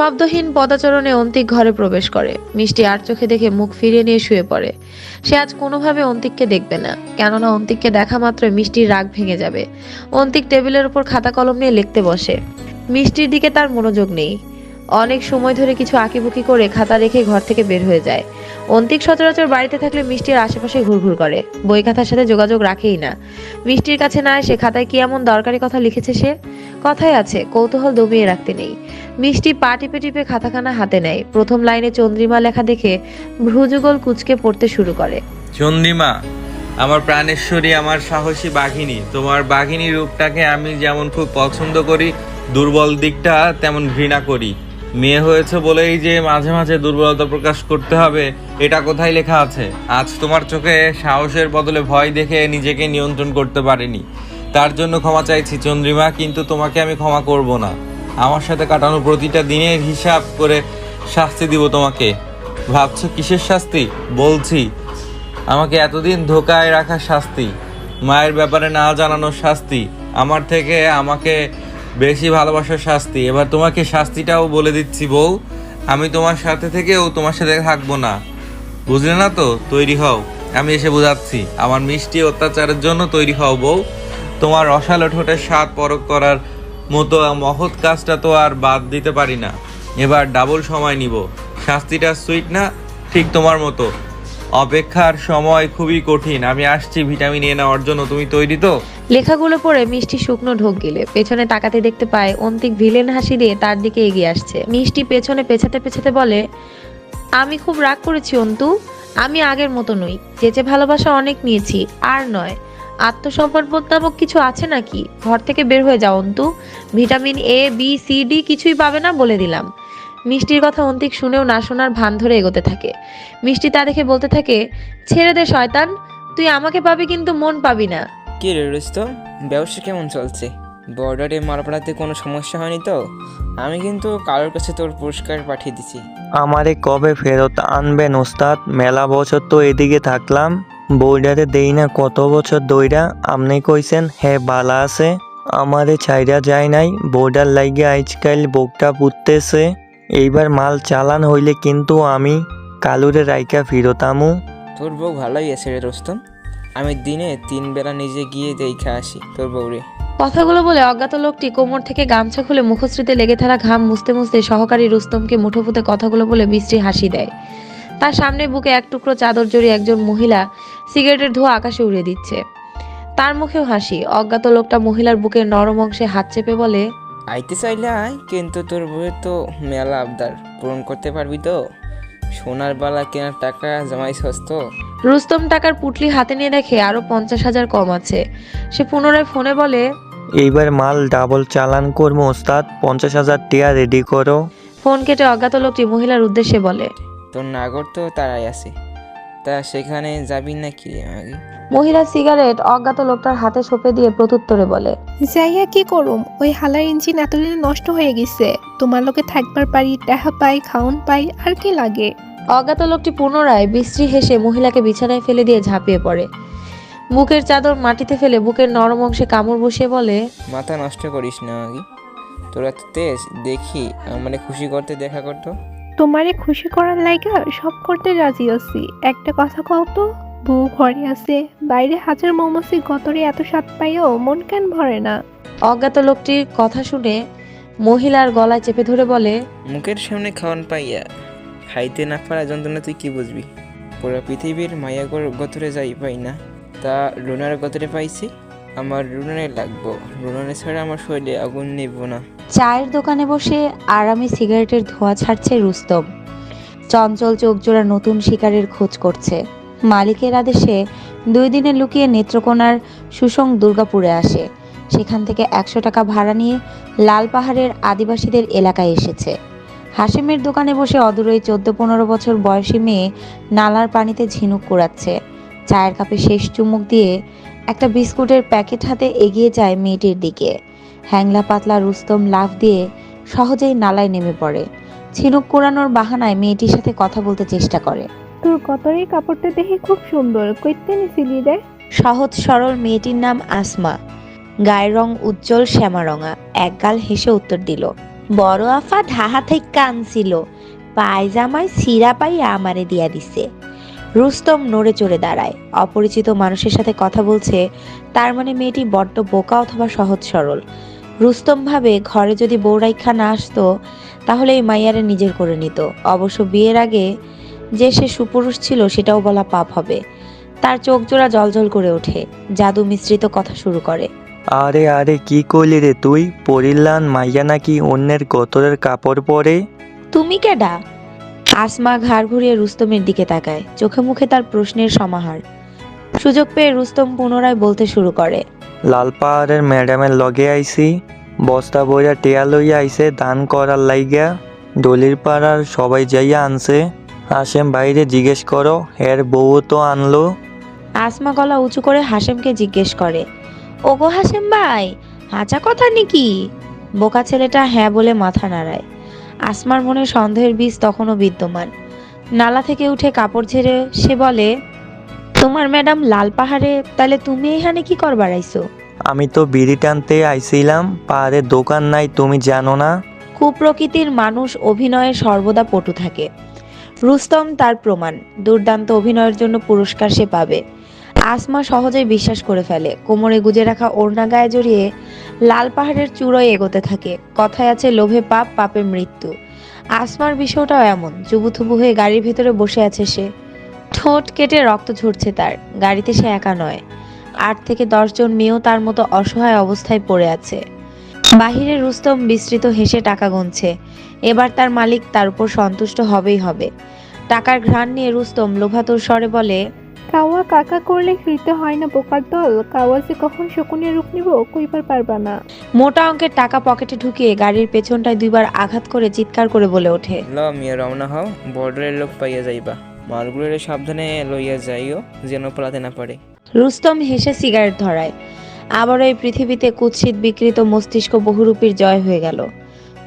শব্দহীন পদাচরণে অন্তিক ঘরে প্রবেশ করে। মিষ্টি আর চোখে দেখে মুখ ফিরিয়ে নিয়ে শুয়ে পড়ে। সে আজ কোনোভাবে অন্তিককে দেখবে না, কেননা অন্তিককে দেখা মাত্র মিষ্টির রাগ ভেঙে যাবে। অন্তিক টেবিলের উপর খাতা কলম নিয়ে লিখতে বসে। মিষ্টির দিকে তার মনোযোগ নেই। অনেক সময় ধরে কিছু আঁকিবুকি করে খাতা রেখে ঘর থেকে বের হয়ে যায়। অন্তিক সচরাচর বাড়িতে থাকলে মিষ্টির আশেপাশে ঘুরঘুর করে। বই খাতার সাথে যোগাযোগ রাখেই না। মিষ্টির কাছে না এসে খাতায় কি এমন দরকারি কথা লিখেছে সে? কথায় আছে, কৌতূহল দমিয়ে রাখতে নেই। মিষ্টি পা টিপে টিপে খাতাখানা হাতে নেয়। প্রথম লাইনে চন্দ্রিমা লেখা দেখে ভ্রুযুগল কুচকে পড়তে শুরু করে। চন্দ্রিমা, আমার প্রাণেশ্বরী, আমার সাহসী বাঘিনী, তোমার বাঘিনী রূপটাকে আমি যেমন খুব পছন্দ করি, দুর্বল দিকটা তেমন ঘৃণা করি। মেয়ে হয়েছে বলেই যে মাঝে মাঝে দুর্বলতা প্রকাশ করতে হবে, এটা কোথায় লেখা আছে? আজ তোমার চোখে সাহসের বদলে ভয় দেখে নিজেকে নিয়ন্ত্রণ করতে পারিনি। তার জন্য ক্ষমা চাইছি চন্দ্রিমা, কিন্তু তোমাকে আমি ক্ষমা করব না। আমার সাথে কাটানো প্রতিটা দিনের হিসাব করে শাস্তি দিব তোমাকে। ভাবছ কিসের শাস্তি? বলছি, আমাকে এতদিন ধোকায় রাখা শাস্তি, মায়ের ব্যাপারে না জানানোর শাস্তি, আমার থেকে আমাকে বেশি ভালোবাসার শাস্তি। এবার তোমাকে শাস্তিটাও বলে দিচ্ছি, বউ। আমি তোমার সাথে থেকেও তোমার সাথে থাকব না। বুঝলে না তো? তৈরি হও। আমি এসে বোঝাচ্ছি। আমার মিষ্টি অত্যাচারের জন্য তৈরি হও, বউ। তোমার রসালো ঠোঁটের স্বাদ পরক করার মতো মহৎ কাজটা তো আর বাদ দিতে পারি না। এবার ডাবল সময় নিব। শাস্তিটা সুইট না? ঠিক তোমার মতো। অপেক্ষার সময় খুবই কঠিন। আমি আসছি ভিটামিন এ নেওয়ার জন্য। তুমি তৈরি তো? লেখাগুলো পড়ে মিষ্টি শুকনো ঢোক গিলে। পেছনে তাকাতে দেখতে পায় অন্তিক ভিলেন হাসি দিয়ে তার দিকে এগিয়ে আসছে। মিষ্টি পেছনে পেছাতে পেছাতে বলে, আমি খুব রাগ করেছি, অন্তু। আমি আগের মতো নই। যেচে ভালোবাসা অনেক নিয়েছি, আর নয়। আত্মসম্মান বোধ নামক কিছু আছে নাকি? ঘর থেকে বের হয়ে যাও, Antu. Vitamin A, B, C, D কিছুই পাবে না বলে দিলাম। মিষ্টির কথা অন্তিক শুনেও না শোনার ভান ধরে এগোতে থাকে। মিষ্টি তা দেখে বলতে থাকে ছেড়ে দে শয়তান তুই আমাকে পাবি কিন্তু মন পাবি না। কি রে রুস্তম ব্যবসা কেমন চলছে? বর্ডারে মাল পাঠাতে কোনো সমস্যা হয়নি তো? আমি কিন্তু কারোর কাছে তোর পুরস্কার পাঠিয়ে দিছি। আমারে কবে ফেরত আনবেন ওস্তাদ? মেলা বছর তো এদিকে থাকলাম। বইডারে দেই না কত বছর দইরা। আপনি কইছেন হ্যাঁ বালা আছে। আমারে ছাইরা যায় নাই। বর্ডার লাইগে আজকাল বুকটা পুততেছে। এইবার মাল চালান হইলে কিন্তু আমি কালুরে রাইকা ফিরত আমু তোর বউ ভালোই আছে রে রুস্তম। আমি দিনে তিন বেলা নিজে গিয়ে দেখে আসি তোর বউরে। কথাগুলো বলে অজ্ঞাত লোকটি কোমর থেকে গামছা খুলে মুখশ্রীতে লেগে থাকা ঘাম মুছতে মুছতে সহকারী রুস্তমকে মুঠোফুতে কথাগুলো বলে বিশ্রী হাসি দেয়। তার সামনে বুকে এক টুকরো চাদর জড়িয়ে একজন মহিলা সিগারেটের ধোঁয়া আকাশে উড়িয়ে দিচ্ছে। তার মুখেও হাসি। অজ্ঞাত লোকটা মহিলার বুকে নরম অংশে হাত চেপে বলে আইতে চাইলে আয় কিন্তু তোর বউয়ের তো মেলা আবদার। পূরণ করতে পারবি তো? সোনার বালা কেনার টাকা জমাইছস তো রুস্তম টাকার পুটলি হাতে নিয়ে দেখে আরও পঞ্চাশ হাজার কম আছে। সে পুনরায় ফোনে বলে এইবার মাল ডাবল চালান করব ওস্তাদ পঞ্চাশ হাজার টিয়া রেডি করো। ফোন কেটে অজ্ঞাত লোকটি মহিলার উদ্দেশ্যে বলে তোর নাগর তো তারাই আছে। তা সেখানে যাবি না কি আগে? মহিলা সিগারেট অজ্ঞাত লোকটার হাতে সঁপে দিয়ে প্রত্যুত্তরে বলে যাইয়া কি করুম ওই হালার ইঞ্জিন এতদিনে নষ্ট হয়ে গেছে। তোমার লোকে থাকবার পারি টাহা পাই খাওন পাই আর কি লাগে? অজ্ঞাত লোকটি পুনরায় বিশ্রী হেসে মহিলাকে বিছানায় ফেলে দিয়ে ঝাঁপিয়ে পড়ে। বুকের চাদর মাটিতে ফেলে বুকের নরম অংশে কামড় বসিয়ে বলে মাথা নষ্ট করিস না আগে। তোরা তো তেজ দেখি আমারে খুশি করতে দেখা করতো। তোমারে খুশি করার লাইগা সব করতে রাজি আছি। একটা কথা কও তো বউ ঘরে আছে বাইরে হাজার মৌমাছি গতরে এত স্বাদ পাইও মন কেন ভরে না? অজ্ঞাত লোকটির কথা শুনে মহিলার গলায় চেপে ধরে বলে মুখের সামনে খাওয়ান পাইয়া খাইতে না পারা যন্ত্রণা তুই কি বুঝবি? পুরো পৃথিবীর মায়াগর গতরে যাই পাই না। তা রুনার গতরে পাইছি? আমার রুনারে লাগবো। রুনারে ছাড়া আমার শরীরে আগুন নেব না। চায়ের দোকানে বসে আরামে সিগারেটের ধোঁয়া ছাড়ছে রুস্তম। চঞ্চল চোখজোড়া নতুন শিকারের খোঁজ করছে। মালিকের আদেশে দুই দিনে লুকিয়ে নেত্রকোনার সুসং দুর্গাপুরে আসে। সেখান থেকে একশো টাকা ভাড়া নিয়ে লাল পাহাড়ের আদিবাসীদের এলাকায় এসেছে। হাসিমের দোকানে বসে অদূরই চোদ্দ পনেরো বছর বয়সী মেয়ে নালার পানিতে ঝিনুক কুড়াচ্ছে। চায়ের কাপে শেষ চুমুক দিয়ে একটা বিস্কুটের প্যাকেট হাতে এগিয়ে যায় মেয়েটির দিকে। হ্যাংলা পাতলা রুস্তম লাফ দিয়ে সহজেই নালায় নেমে পড়ে। ঝিনুক কুড়ানোর বাহানায় মেয়েটির সাথে কথা বলতে চেষ্টা করে। তোর গতরের কাপড়টা দেখে খুব সুন্দর কইতে নিছিলি রে? সহজ সরল মেয়েটির নাম আসমা। গায়ের রং উজ্জ্বল শ্যামারঙা একগাল হেসে উত্তর দিল বড় আফা ঢাহা থেকে কানছিল পায়জামায় সিরা পাই আমারে দিয়া দিছে। রুস্তম নড়ে চড়ে দাঁড়ায়। অপরিচিত মানুষের সাথে কথা বলছে তার মানে মেয়েটি বড্ড বোকা অথবা সহজ সরল। রুস্তম ভাবে ঘরে যদি বৌরাইখা না আসতো তাহলে এই মাইয়ারে নিজের করে নিত। অবশ্য বিয়ের আগে যে সে সুপুরুষ ছিল সেটাও বলা পাপ হবে। তার চোখ জোড়া জলজল করে ওঠে। জাদু মিশ্রিত কথা শুরু করে। আরে আরে কি করলি রে তুই? পরিল্লান মাইয়া নাকি অন্যের গতরের কাপড় পরে? তুমি কেডা? আসমা ঘাড় ঘুরিয়ে রুস্তমের দিকে তাকায়। চোখে মুখে তার প্রশ্নের সমাহার। সুযোগ পেয়ে রুস্তম পুনরায় বলতে শুরু করে। লাল পাহাড়ের ম্যাডামের লগে আইছি বস্তা বইয়া টেয়া লইয়া আইছে দান করার লাইগা। দলির পাড়ার সবাই যাইয়া আনছে। হাসেম বাইরে জিজ্ঞেস করো এর বউ তো আনলো। আসমা গলা উঁচু করে হাসেমকে জিজ্ঞেস করে ওগো হাসেম ভাই হাঁচা কথা নাকি? বোকা ছেলেটা হ্যাঁ বলে মাথা নাড়ায়। আসমার মনে সন্দেহের বীজ তখনও বিদ্যমান। নালা থেকে উঠে কাপড় ছেড়ে সে বলে তোমার ম্যাডাম লাল পাহাড়ে তাহলে তুমি এখানে কি করবার আইছো? আমি তো বিড়ি টানতে আইছিলাম পাহাড়ে দোকান নাই তুমি জানো না। কুপ্রকৃতির মানুষ অভিনয়ে সর্বদা পটু থাকে। রুস্তম তার প্রমাণ দুর্দান্ত অভিনয়ের জন্য পুরস্কার সে পাবে। আসমা সহজেই বিশ্বাস করে ফেলে। কোমরে গুজে রাখা ওড়না গায়ে জড়িয়ে লাল পাহাড়ের চূড়োয় এগোতে থাকে। কথায় আছে, লোভে পাপ, পাপে মৃত্যু। আসমার বিষয়টাও এমন জুবুথুবু হয়ে গাড়ির ভেতরে বসে আছে সে। ঠোঁট কেটে রক্ত ঝরছে তার, গাড়িতে সে একা নয়। আট থেকে দশজন মেয়েও তার মতো অসহায় অবস্থায় পড়ে আছে। বাহিরে রুস্তম বিস্তৃত হেসে টাকা গুনছে। এবার তার মালিক তার উপর সন্তুষ্ট হবেই হবে। টাকার ঘ্রাণ নিয়ে রুস্তম লোভাতুর স্বরে বলে কাওয়া কাকা করলে হৃতে হয় না বোকার দল। কাওয়া যে কখন শকুনের রূপ নিব কইবার পারবা না। মোটা অঙ্কের টাকা পকেটে ঢুকিয়ে গাড়ির পেছনটায় দুইবার আঘাত করে চিৎকার করে বলে ওঠে। ল মিয়া রওনা হও। বর্ডারের লোক পাইয়া যাইবা। মালগুলোরে সাবধানে লইয়া যাইও যেন পালাতে না পারে। রুস্তম হেসে সিগারেট ধরায়। আবারও এই পৃথিবীতে কুৎসিত বিকৃত মস্তিষ্ক বহুরূপীর জয় হয়ে গেল।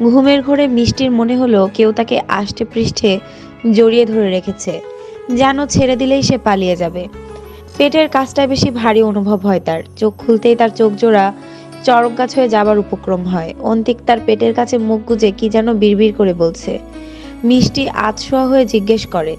ঘুমের ঘোরে মিষ্টির মনে হলো কেউ তাকে আষ্টে পৃষ্ঠে জড়িয়ে ধরে রেখেছে। যেন ছেড়ে দিলেই সে পালিয়ে যাবে। পেটের কাজটা বেশি ভারী অনুভব হয় তার। চোখ খুলতেই তার চোখ জোড়া চরক গাছ হয়ে যাবার উপক্রম হয়। অন্তিক তার পেটের কাছে মুখ গুজে কি যেন বিড়বিড় করে বলছে। মিষ্টি আতশোয়া হয়ে জিজ্ঞেস করে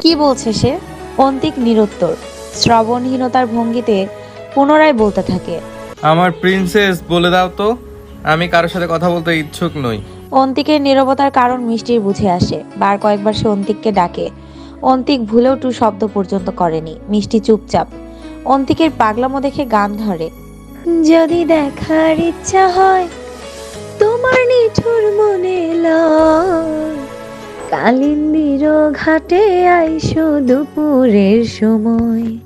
কি বলছে সে? অন্তিক নিরুত্তর। শ্রবণহীনতার ভঙ্গিতে পুনরায় বলতে থাকে আমার প্রিন্সেস বলে দাও তো আমি কারোর সাথে কথা বলতে ইচ্ছুক নই। অন্তিকের নীরবতার কারণ মিষ্টির বুঝে আসে। বার কয়েকবার সে অন্তিককে ডাকে অন্তিক ভুলেও টু শব্দ পর্যন্ত করেনি। মিষ্টি চুপচাপ। অন্তিকের পাগলামো দেখে গান ধরে। যদি দেখার ইচ্ছা হয়, তোমার নিঠুর মনে কালিন্দির ঘাটে আইসো দুপুরের সময়।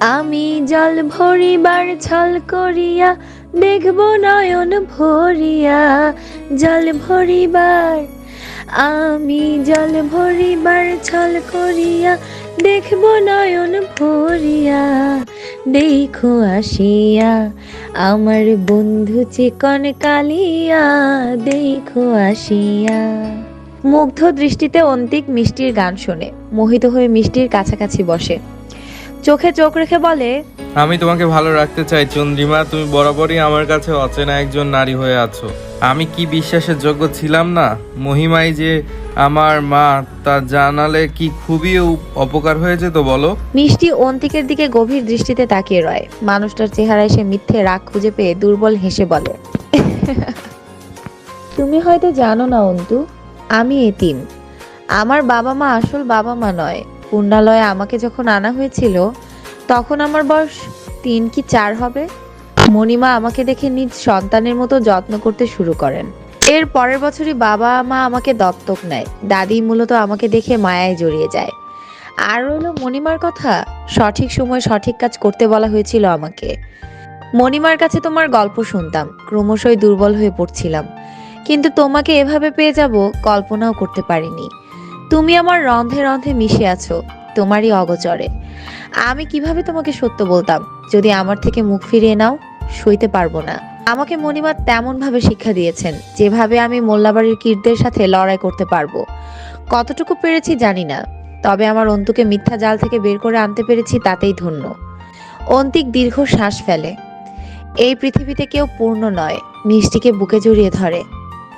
আমি জল ভরিবার ছল করিয়া, দেখব নয়ন ভরিয়া। জল ভরিবার আমি জল ভরিবার ছল করিয়া দেখব নয়ন ভরিয়া। দেখো আসিয়া আমার বন্ধু চিকন কালিয়া, দেখো আসিয়া। মুগ্ধ দৃষ্টিতে অন্তিক মিষ্টির গান শোনে, মোহিত হয়ে মিষ্টির কাছাকাছি বসে। চোখে চোখ রেখে বলে আমি তোমাকে ভালো রাখতে চাই চন্দ্রিমা। তুমি বরাবরই আমার কাছে অচেনা একজন নারী হয়ে আছো। আমি কি বিশ্বাসের যোগ্য ছিলাম না? মহিমাই যে আমার মা তা জানালে কি খুবই অপকার হয়ে যেত বলো? মিষ্টি অন্তিকের দিকে গভীর দৃষ্টিতে তাকিয়ে রয়। মানুষটার চেহারায় সে মিথ্যে রাগ খুঁজে পেয়ে দুর্বল হেসে বলে তুমি হয়তো জানো না অন্তু আমি এতিম। আমার বাবা মা আসল বাবা মা নয়। পুণ্যালয়ে আমাকে যখন আনা হয়েছিল, তখন আমার বয়স তিন কি চার হবে? মণিমা আমাকে দেখে নিজ সন্তানের মতো যত্ন করতে শুরু করেন। এর পরের বছরই বাবা মা আমাকে দত্তক নেয়। দাদি মূলত আমাকে দেখে মায়ায় জড়িয়ে যায়। আর রইল মণিমার কথা, সঠিক সময় সঠিক কাজ করতে বলা হয়েছিল আমাকে। মণিমার কাছে তোমার গল্প শুনতাম, ক্রমশই দুর্বল হয়ে পড়ছিলাম। কিন্তু তোমাকে এভাবে পেয়ে যাব, কল্পনাও করতে পারিনি। তুমি আমার রন্ধে রন্ধে মিশে আছো, তোমারই অগচরে। আমি কীভাবে তোমাকে সত্য বলতাম? যদি আমার থেকে মুখ ফিরিয়ে নাও, সইতে পারব না। আমাকে মণিমা তেমন ভাবে শিক্ষা দিয়েছেন, যেভাবে আমি মোল্লাবাড়ির কীরদের সাথে লড়াই করতে পারব। কতটুকু পেরেছি জানি না, তবে আমার অন্তুকে মিথ্যা জাল থেকে বের করে আনতে পেরেছি তাতেই ধন্য। অন্তিক দীর্ঘ শ্বাস ফেলে। এই পৃথিবীতে কেউ পূর্ণ নয়, মিষ্টিকে বুকে জড়িয়ে ধরে।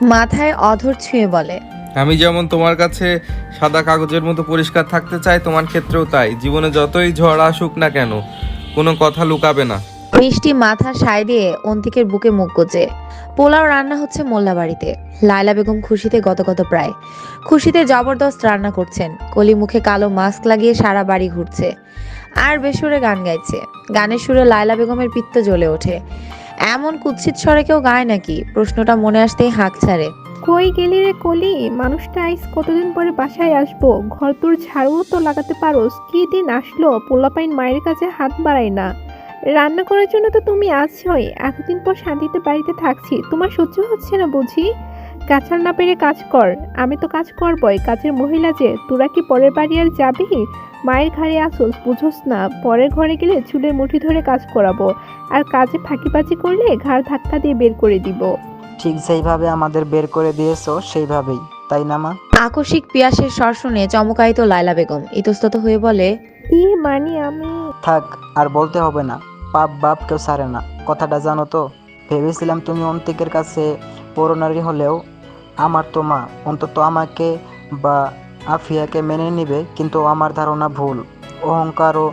মাথায় অধর ছুঁয়ে বলে আমি যেমন তোমার কাছে সাদা কাগজের মতো পরিষ্কার থাকতে চাই, তোমার ক্ষেত্রেও তাই। জীবনে যতই ঝড় আসুক না কেন, কোনো কথা লুকাবে না। মিষ্টি মাথা সায় দিয়ে অন্তিকের বুকে মুখ গোজে। পোলাও রান্না হচ্ছে মোল্লা বাড়িতে। লায়লা বেগম খুশিতে গতগত প্রায়। খুশিতে জবরদস্ত রান্না করছেন। কলি মুখে কালো মাস্ক লাগিয়ে সারা বাড়ি ঘুরছে। আর বেসুরে গান গাইছে। গানের সুরে লায়লা বেগমের পিত্ত জ্বলে ওঠে। এমন কুৎসিত স্বরে কেউ গায় নাকি? প্রশ্নটা মনে আসতেই হাঁক ছাড়ে। কই গেলি রে কলি? মানুষটা আইস কতদিন পরে বাসায় আসব? ঘর তোর ঝাড়ুও তো লাগাতে পারোস। কি দিন আসলো? পোলাপাইন মায়ের কাছে হাত বাড়াই না। রান্না করার জন্য তো তুমি আছোই। এতদিন পর শান্তিতে বাড়িতে থাকছি। তোমার সহ্য হচ্ছে না বুঝি? কাছার না পেরে কাজ কর। আমি তো কাজ করবই। কাজের মহিলা যে, তোরা কি পরের বাড়ি আর যাবি? মায়ের ঘাড়ে আসোস বুঝোস না। পরের ঘরে গেলে চুলের মুঠি ধরে কাজ করাবো। আর কাজে ফাঁকিবাজি করলে ঘাড় ধাক্কা দিয়ে বের করে দিব। ঠিক যেইভাবে আমাদের বের করে দিয়েছ সেইভাবেই। তাই না মা? আকস্মিক পিয়াসের স্বর শুনে চমকায়িত লায়লা বেগম। ইতস্তত হয়ে বলে ই মানে আমি? থাক আর বলতে হবে না। পাপ বাপ কেউ সারে না। কথাটা জানো তো ভেবেছিলাম তুমি অন্তিকের কাছে পরনারী হলেও আমার তো মা অন্তত আমাকে বা আফিয়াকে মেনে নিবে কিন্তু আমার ধারণা ভুল। অহংকার ও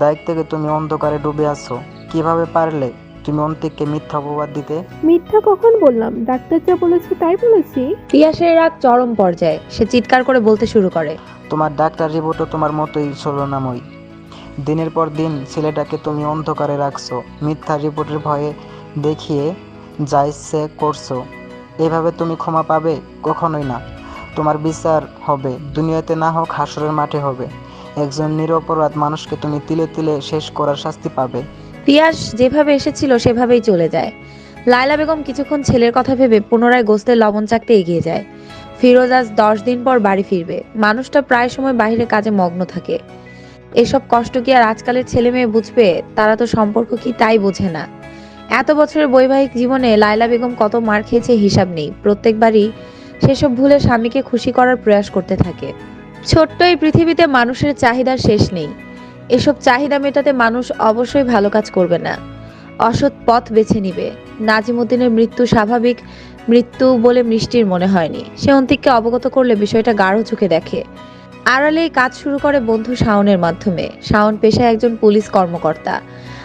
দায়িত্ব থেকে তুমি অন্ধকারে ডুবে আছো। কীভাবে পারলে? তুমি অন্তিককে মিথ্যা অপবাদ দিতে? মিথ্যা কখন বললাম? ডাক্তার যা বলেছে তাই বলেছি। পিয়াসের রাগ চরম পর্যায়ে সে চিৎকার করে বলতে শুরু করে। তোমার ডাক্তার রিপোর্টও তোমার মতোই ছলনাময় দিনের পর দিন ছেলেটাকে তুমি অন্ধকারে রাখছো মিথ্যা রিপোর্টের ভয়ে দেখিয়ে যা ইচ্ছে করছ। এভাবে তুমি ক্ষমা পাবে কখনোই না। তোমার বিচার হবে দুনিয়াতে না হোক হাসরের মাঠে হবে। একজন নিরপরাধ মানুষকে তুমি তিলে তিলে শেষ করার শাস্তি পাবে। পিয়াস যেভাবে এসেছিল সেভাবেই চলে যায়। লায়লা বেগম কিছুক্ষণ ছেলের কথা ভেবে পুনরায় গোস্তের লবণ চাকতে এগিয়ে যায়। ফিরোজ আজ দশ দিন পর বাড়ি ফিরবে। মানুষটা প্রায় সময় বাইরে কাজে মগ্ন থাকে। এসব কষ্ট কি আর আজকালের ছেলে মেয়ে বুঝবে? তারা তো সম্পর্ক কি তাই বোঝে না। এত বছরের বৈবাহিক জীবনে লায়লা বেগম কত মার খেয়েছে হিসাব নেই। প্রত্যেকবারই সেসব ভুলে স্বামীকে খুশি করার প্রয়াস করতে থাকে। ছোট্ট এই পৃথিবীতে মানুষের চাহিদার শেষ নেই। এসব চাহিদা মেটাতে মানুষ অবশ্যই ভালো কাজ করবে না। অসৎ পথ বেছে নিবে। নাজিমুদ্দিনের মৃত্যু স্বাভাবিক, মৃত্যু বলে মিষ্টির মনে হয়নি। সে অন্তিককে অবগত করলে বিষয়টা গাঢ় চোখে দেখে। আড়ালে কাজ শুরু করে বন্ধু শাওনের মাধ্যমে। শাওন পেশায় একজন পুলিশ কর্মকর্তা।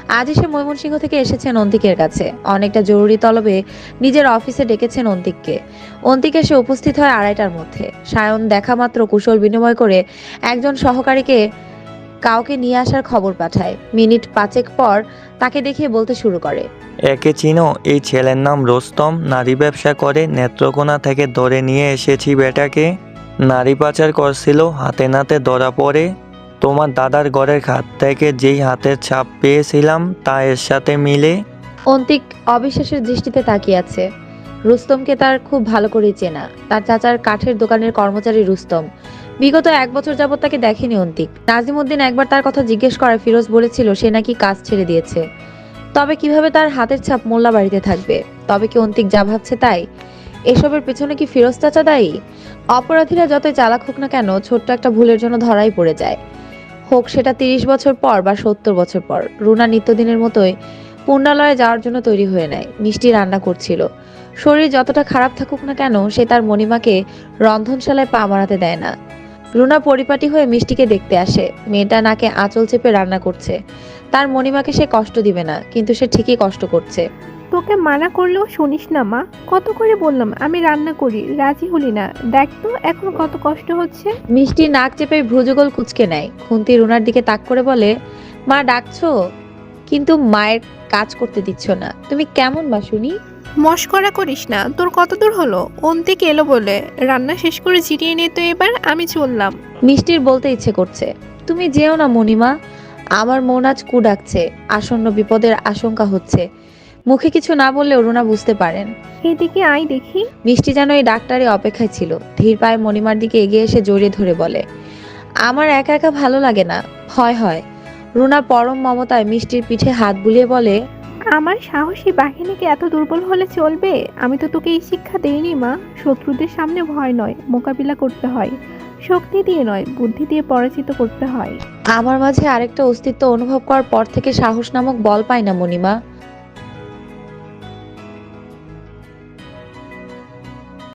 আজ এসে ময়মনসিংহ থেকে এসেছেন অন্তিকের কাছে। অনেকটা জরুরি তলবে নিজের অফিসে ডেকেছেন অন্তিককে। অন্তিক এসে উপস্থিত হয় আড়াইটার মধ্যে। সায়ন দেখা মাত্র কুশল বিনিময় করে একজন সহকারীকে কাউকে নিয়ে আসার খবর পাঠায়। মিনিট পাঁচেক পর তাকে দেখিয়ে বলতে শুরু করে। একে চিনো এই ছেলের নাম রোস্তম। নারী ব্যবসা করে নেত্রকোনা থেকে ধরে নিয়ে এসেছি বেটাকে। নারী পাচার করছিল হাতে নাতে ধরা পড়ে। তোমার দাদার ঘরের খাত থেকে যেই হাতের ছাপ পেয়েছিলাম তা এর সাথে মিলে। অন্তিক অবিশ্বাসের দৃষ্টিতে তাকিয়ে আছে। রুস্তমকে তার খুব ভালো করেই চেনা। তার চাচার কাঠের দোকানের কর্মচারী রুস্তম। বিগত এক বছর যাবত তাকে দেখেনি অন্তিক। নাজিমুদ্দিন একবার তার কথা জিজ্ঞেস করায় ফিরোজ বলেছিল, সে নাকি কাজ ছেড়ে দিয়েছে। তবে কীভাবে তার হাতের ছাপ মোল্লা বাড়িতে থাকবে? তবে কি অন্তিক যা ভাবছে তাই? এসবের পেছনে কি ফিরোজ চাচা দায়ী? অপরাধীরা যতই চালাক হোক না কেন, ছোট্ট একটা ভুলের জন্য ধরাই পড়ে যায়। হোক সেটা তিরিশ বছর পর বা সত্তর বছর পর, রুনা নিত্যদিনের মতোই পূর্ণালয়ে যাওয়ার জন্য তৈরি হয়ে নেয়, মিষ্টি রান্না করছিল। শরীর যতটা খারাপ থাকুক না কেন, সে তার মণিমাকে রন্ধনশালায় পা মারাতে দেয় না। রুনা পরিপাটি হয়ে মিষ্টিকে দেখতে আসে। মেয়েটা নাকে আঁচল চেপে রান্না করছে। তার মণিমাকে সে কষ্ট দিবে না কিন্তু সে ঠিকই কষ্ট করছে। তোকে মানা করলেও শুনিস না মা? কত করে বললাম আমি রান্না করি রাজি হলি না। দেখ তো এখন কত কষ্ট হচ্ছে। মিষ্টি নাক চেপে ভ্রুযুগল কুচকে নেয়। খুন্তি রুনার দিকে তাক করে বলে মা ডাকছো? কিন্তু মায়ের কাজ করতে দিচ্ছ না। তুমি কেমন মা শুনি মস্করা করিস না তোর কত দূর হলো? অন্তিক এলো বলে রান্না শেষ করে জিরিয়ে নে তো এবার আমি চললাম। মিষ্টির বলতে ইচ্ছে করছে তুমি যেও না মণিমা আমার মন আজ কু ডাকছে আসন্ন বিপদের আশঙ্কা হচ্ছে। মুখে কিছু না বললেও রুনা বুঝতে পারেন। এদিকে আয় দেখি। মিষ্টি যেন এই ডাক্তারে অপেক্ষায় ছিল ধীর পায়ে মণিমার দিকে এগিয়ে এসে জড়িয়ে ধরে বলে আমার একা একা ভালো লাগে না ভয় হয়। রুনা পরম মমতায় মিষ্টির পিঠে হাত বুলিয়ে বলে আমার সাহসী বাহিনীকে এত দুর্বল হলে চলবে? আমি তো তোকে এই শিক্ষা দেইনি, মা। শত্রুদের সামনে ভয় নয়, মোকাবিলা করতে হয়। শক্তি দিয়ে নয়, বুদ্ধি দিয়ে পরাজিত করতে হয়। আমার মাঝে আরেকটা অস্তিত্ব অনুভব করার পর থেকে সাহস নামক বল পায় না, মণিমা।